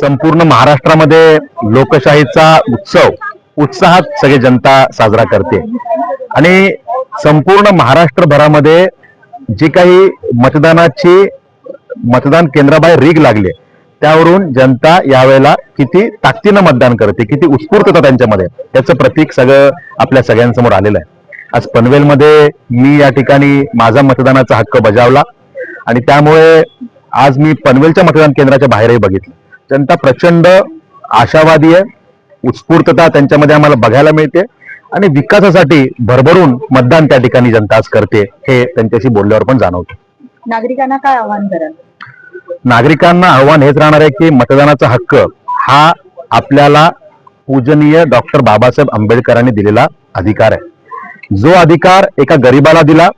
संपूर्ण महाराष्ट्रामध्ये लोकशाहीचा उत्सव उत्साहात सगळी जनता साजरा करते. आणि संपूर्ण महाराष्ट्रभरामध्ये जी काही मतदानाची मतदान केंद्राबाहेर रीग लागले त्यावरून जनता यावेळेला किती ताकदीनं मतदान करते किती उत्स्फूर्तता त्यांच्यामध्ये त्याचं प्रतीक सगळं आपल्या सगळ्यांसमोर आलेलं आहे. आज पनवेलमध्ये मी या ठिकाणी माझा मतदानाचा हक्क बजावला आणि त्यामुळे आज मी पनवेलच्या मतदान केंद्राच्या बाहेरही बघितलं. जनता प्रचंड आशावादी आहे. उत्स्फूर्तता त्यांच्यामध्ये आम्हाला बघायला मिळते. आणि विकासासाठी भरभरून मतदान त्या ठिकाणी जनता आज करते हे त्यांच्याशी बोलल्यावर पण जाणवतं. नागरिकांना काय आवाहन कराल? नागरिकांना आव्हान हेच राहणार आहे की मतदानाचा हक्क हा आपल्याला पूजनीय डॉक्टर बाबासाहेब आंबेडकरांनी दिलेला अधिकार आहे. जो अधिकार एका गरीबाला दिला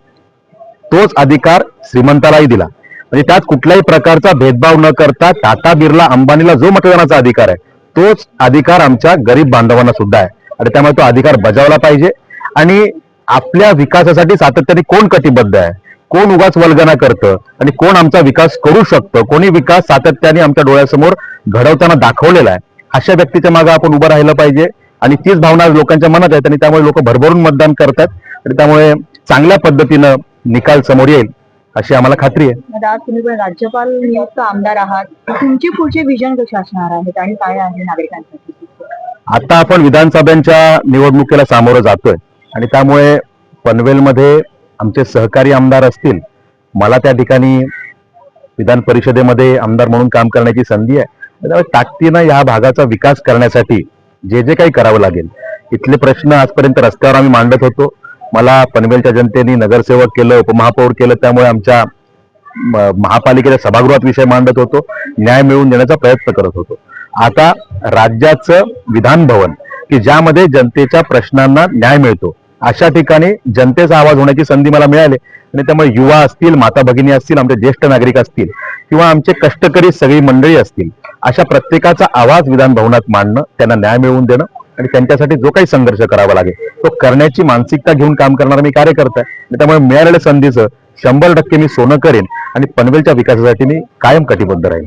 तोच अधिकार श्रीमंतालाही दिला. म्हणजे त्यात कुठल्याही प्रकारचा भेदभाव न करता टाटा बिर्ला अंबानीला जो मतदानाचा अधिकार आहे तोच अधिकार आमच्या गरीब बांधवांना सुद्धा आहे. आणि त्यामुळे तो अधिकार बजावला पाहिजे. आणि आपल्या विकासासाठी सातत्याने कोण कटिबद्ध आहे? कोण उगाच वल्गना करतं? आणि कोण आमचा विकास करू शकतं? कोणी विकास सातत्याने आमच्या डोळ्यासमोर घडवताना दाखवलेला आहे? अशा व्यक्तीच्या मागे आपण उभं राहिलं पाहिजे. आणि तीच भावना लोकांच्या मनात आहेत आणि त्यामुळे लोक भरभरून मतदान करतात. आणि त्यामुळे चांगल्या पद्धतीनं निकाल समोर येईल. अशी आम्हाला खात्री आहे. आज तुम्ही पण राज्यपाल नियुक्त आमदार आहात. तुमची पुढचे विजन कसे असणार आहेत आणि काय आहे नागरिकांसाठी? आता आपण विधानसभांच्या निवडणुकीला सामोरं जातोय. आणि त्यामुळे पनवेलमध्ये आमचे सहकारी आमदार असतील मला त्या ठिकाणी विधान परिषदेमध्ये आमदार म्हणून काम करण्याची संधी आहे. त्यामुळे ताकदीनं या भागाचा विकास करण्यासाठी जे जे काही करावं लागेल इथले प्रश्न आजपर्यंत रस्त्यावर आम्ही मांडत होतो. मला पनवेलच्या जनतेने नगरसेवक केलं उपमहापौर केलं त्यामुळे आमच्या महापालिकेच्या सभागृहात विषय मांडत होतो न्याय मिळवून देण्याचा प्रयत्न करत होतो. आता राज्याचं विधान भवन की ज्यामध्ये जनतेच्या प्रश्नांना न्याय मिळतो अशा ठिकाणी जनतेचा आवाज होण्याची संधी मला मिळाली आणि त्यामुळे युवा असतील माता भगिनी असतील आमचे ज्येष्ठ नागरिक असतील किंवा आमचे कष्टकरी सगळी मंडळी असतील अशा प्रत्येकाचा आवाज विधान भवनात मांडणं त्यांना न्याय मिळवून देणं आणि त्यांच्यासाठी जो काही संघर्ष करावा लागेल तो करण्याची मानसिकता घेऊन काम करणारा मी कार्यकर्ता आहे. आणि त्यामुळे मिळालेल्या संधीचं शंभर टक्के मी सोनं करेन आणि पनवेलच्या विकासासाठी मी कायम कटिबद्ध राहील